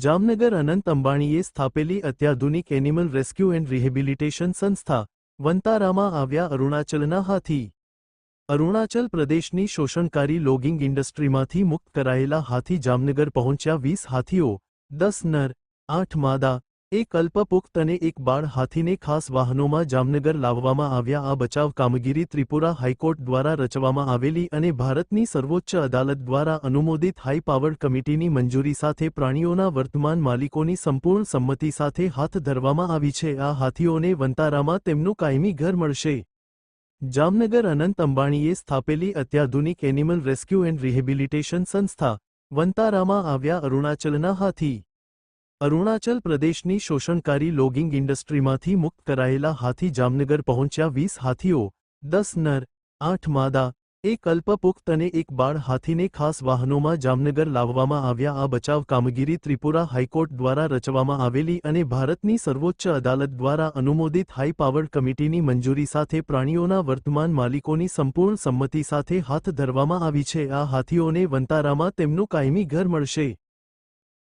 જામનગર અનંત અંબાણીએ સ્થાપેલી અત્યાધુનિક animal rescue and rehabilitation સંસ્થા, વંતારામાં આવ્યા અરુણાચલના હાથી. અરુણાચલ પ્રદેશની શોષણકારી લોગિંગ ઇન્ડસ્ટ્રીમાંથી મુક્ત કરાયેલા હાથી જામનગર પહોંચ્યા વીસ હાથીઓ, દસ નર, આઠ માદા એક અલ્પપુખ્ત અને એક બાળ હાથીને ખાસ વાહનોમાં જામનગર લાવવામાં આવ્યા. આ બચાવ કામગીરી ત્રિપુરા હાઈકોર્ટ દ્વારા રચવામાં આવેલી અને ભારતની સર્વોચ્ચ અદાલત દ્વારા અનુમોદિત હાઈ પાવર્ડ કમિટીની મંજૂરી સાથે પ્રાણીઓના વર્તમાન માલિકોની સંપૂર્ણ સંમતિ સાથે હાથ ધરવામાં આવી છે. આ હાથીઓને વંતારામાં તેમનું કાયમી ઘર મળશે. જામનગર અનંત અંબાણીએ સ્થાપેલી અત્યાધુનિક એનિમલ રેસ્ક્યુ એન્ડ રિહેબિલિટેશન સંસ્થા વંતારામાં આવ્યા અરુણાચલના હાથી. અરુણાચલ પ્રદેશની શોષણકારી લોગિંગ ઇન્ડસ્ટ્રીમાંથી મુક્ત કરાયેલા હાથી જામનગર પહોંચ્યા વીસ હાથીઓ, દસ નર, આઠ માદા, એક અલ્પપુખ્ત અને એક બાળ હાથીને ખાસ વાહનોમાં જામનગર લાવવામાં આવ્યા. આ બચાવ કામગીરી ત્રિપુરા હાઈકોર્ટ દ્વારા રચવામાં આવેલી અને ભારતની સર્વોચ્ચ અદાલત દ્વારા અનુમોદિત હાઈ પાવર્ડ કમિટીની મંજૂરી સાથે પ્રાણીઓના વર્તમાન માલિકોની સંપૂર્ણ સંમતિ સાથે હાથ ધરવામાં આવી છે. આ હાથીઓને વંતારામાં તેમનું કાયમી ઘર મળશે.